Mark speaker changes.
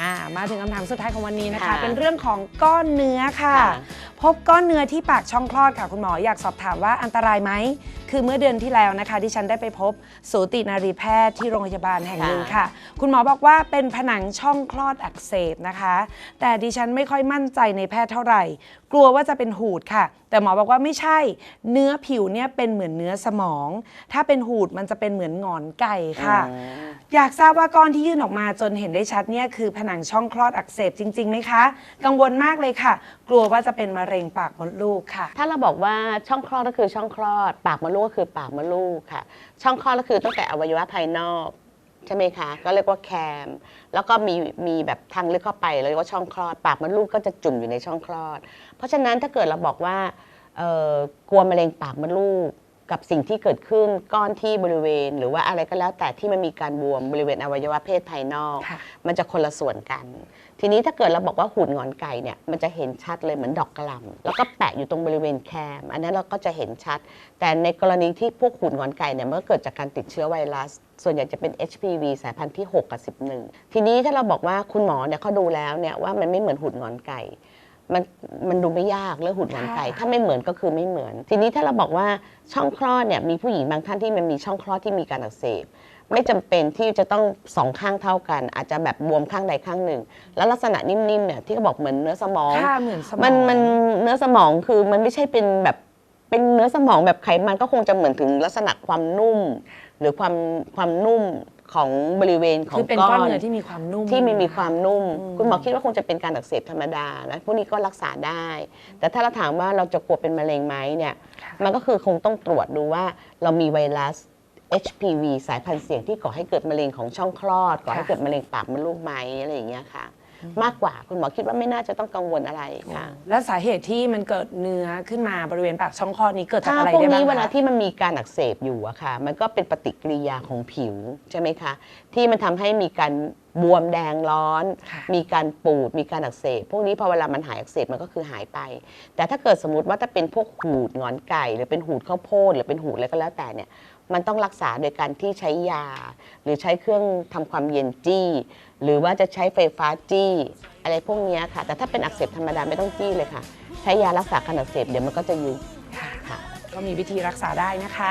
Speaker 1: อ่ามาถึงคำถามสุดท้ายของวันนี้นะคะ
Speaker 2: ค่ะ
Speaker 1: เป็นเรื่องของก้อนเนื้อค่ะ
Speaker 2: ค่ะ
Speaker 1: พบก้อนเนื้อที่ปากช่องคลอดค่ะ คุณหมออยากสอบถามว่าอันตรายไหม คือเมื่อเดือนที่แล้วนะคะที่ฉันได้ไปพบสูตินารีแพทย์ที่โรงพยาบาลแห่งหนึ่งค่ะ คุณหมอบอกว่าเป็นผนังช่องคลอดอักเสบนะคะ แต่ดิฉันไม่ค่อยมั่นใจในแพทย์เท่าไหร่กลัวว่าจะเป็นหูดค่ะ แต่หมอบอกว่าไม่ใช่ เนื้อผิวเนี่ยเป็นเหมือนเนื้อสมอง ถ้าเป็นหูดมันจะเป็นเหมือนหงอนไก่ค่ะ อยากทราบว่าก้อนที่ยื่นออกมาจนเห็นได้ชัดเนี่ยคือผนังช่องคลอดอักเสบจริงๆไหมคะ กังวลมากเลยค่ะ กลัวว่าจะเป็นมะเร็งปากมดลูกค่ะ
Speaker 2: ถ้าเราบอกว่าช่องคลอดก็คือช่องคลอด ปากมดลูกก็คือปากมดลูกค่ะ ช่องคลอดก็คือตั้งแต่อวัยวะภายนอก ใช่ไหมคะ ก็เรียกว่าแคม แล้วก็มีมีแบบทางลึกเข้าไปเรียกว่าช่องคลอด ปากมดลูกก็จะจุ่มอยู่ในช่องคลอด เพราะฉะนั้นถ้าเกิดเราบอกว่าเอ่อกลัวมะเร็งปากมดลูก กับสิ่งที่เกิดขึ้นก้อนที่บริเวณ หรือว่าอะไรก็แล้วแต่ที่มันมีการบวมบริเวณอวัยวะเพศภายนอก
Speaker 1: ค่ะ
Speaker 2: มันจะคนละส่วนกัน ทีนี้ถ้าเกิดเราบอกว่าหุ่นงอนไก่เนี่ยมันจะเห็นชัดเลยเหมือนดอกกระหล่ำแล้วก็แปะอยู่ตรงบริเวณแคมอันนั้นเราก็จะเห็นชัด แต่ในกรณีที่พวกหุ่นงอนไก่เนี่ยเมื่อเกิดจากการติดเชื้อไวรัส ส่วนใหญ่จะเป็น HPV สายพันธุ์ที่ 6 กับ 11 ทีนี้ถ้าเราบอกว่าคุณหมอเนี่ยเขาดูแล้วเนี่ยว่ามันไม่เหมือนหุ่นงอนไก่ มันมันดูไม่ยากเรื่องหุ่นงอนไก่
Speaker 1: ค่ะ
Speaker 2: ถ้าไม่เหมือนก็คือไม่เหมือน ทีนี้ถ้าเราบอกว่าช่องคลอดเนี่ยมีผู้หญิงบางท่านที่มันมีช่องคลอดที่มีการอักเสบไม่จำเป็นที่จะต้องสองข้างเท่ากัน อาจจะแบบบวมข้างใดข้างหนึ่ง แล้วลักษณะนิ่มๆเนี่ยที่เขาบอกเหมือนเนื้อสมอง
Speaker 1: ค่าเหมือนสมอง
Speaker 2: มันมันเนื้อสมองคือมันไม่ใช่เป็นแบบ เป็นเนื้อสมองแบบไขมันก็คงจะเหมือนถึงลักษณะความนุ่ม หรือความความนุ่มของบริเวณของ
Speaker 1: คือเป็น
Speaker 2: ก้
Speaker 1: ก้
Speaker 2: อ
Speaker 1: อน
Speaker 2: น
Speaker 1: เนื้อที่มีความนุ่ม
Speaker 2: ที่ไม่มีความนุ่ม
Speaker 1: อืม
Speaker 2: คุณหมอคิดว่าคงจะเป็นการอักเสบธรรมดานะพวกนี้ก็รักษาได้ แต่ถ้าเราถามว่าเราจะกลัวเป็นมะเร็งไหมเนี่ย
Speaker 1: ค่ะ
Speaker 2: มันก็คือคงต้องตรวจดูว่าเรามีไวรัส HPV สายพันธุ์เสี่ยงที่ก่อให้เกิดมะเร็งของช่องคลอดก่อให้เกิดมะเร็งปากมดลูกไหมอะไรอย่างเงี้ยค่ะ มากกว่าคุณหมอคิดว่าไม่น่าจะต้องกังวลอะไรค่ะ
Speaker 1: และสาเหตุที่มันเกิดเนื้อขึ้นมาบริเวณปากช่องคลอดนี้เกิดจาก
Speaker 2: ถ้า
Speaker 1: อะไร
Speaker 2: พวก
Speaker 1: ได้บ้า
Speaker 2: นี้
Speaker 1: ง
Speaker 2: เวลา
Speaker 1: คะ
Speaker 2: ที่มันมีการอักเสบอยู่อะค่ะ มันก็เป็นปฏิกิริยาของผิวใช่ไหมคะ ที่มันทำให้มีการ บวมแดงร้อน
Speaker 1: ค่ะ
Speaker 2: มีการปูดมีการอักเสบพวกนี้พอเวลามันหายอักเสบมันก็คือหายไป แต่ถ้าเกิดสมมติว่าถ้าเป็นพวกหูดงอนไก่ หรือเป็นหูดข้าวโพดหรือเป็นหูดอะไรก็แล้วแต่เนี่ยมันต้องรักษาโดยการที่ใช้ยา หรือใช้เครื่องทำความเย็นจี้ หรือว่าจะใช้ไฟฟ้าจี้ อะไรพวกเนี้ยค่ะ แต่ถ้าเป็นอักเสบธรรมดาไม่ต้องจี้เลยค่ะ ใช้ยารักษาการอักเสบเดี๋ยวมันก็จะยุบ
Speaker 1: ค่ะ
Speaker 2: ค่ะ
Speaker 1: ก็มีวิธีรักษาได้นะคะ